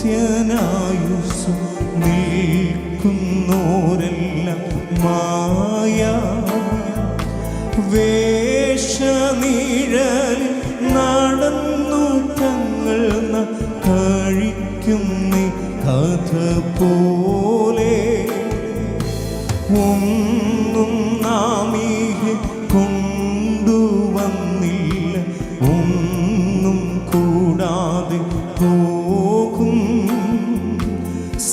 നിത്യനായുസ് നീക്കുന്നോരെല്ലാം മായ വേഷനിഴൽ നടന്നു തങ്ങൾ കഴിക്കുന്നേ കഥ പോലെ ഉം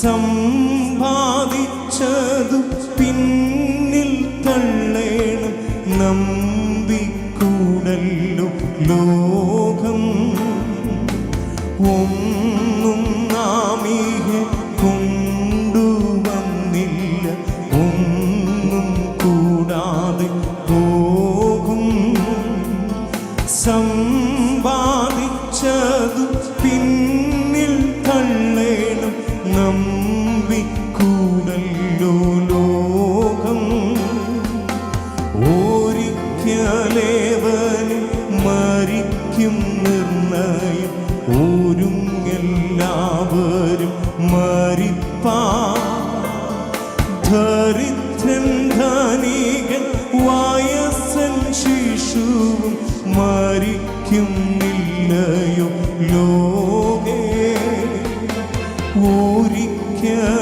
സമ്പാദിച്ചതു പിന്നിൽ തള്ളേണം നമ്പിക്കൂടല്ലു ലോകം. ഒന്നും ഭരിക്കും നിർണയം. ഓരും എല്ലാവരും മരിപ്പാ. ധരിത്രൻ ധനികൻ വായസൻ ശിശുവും മരിക്കുന്നില്ലയോ ലോകേ. ഒരിക്കൽ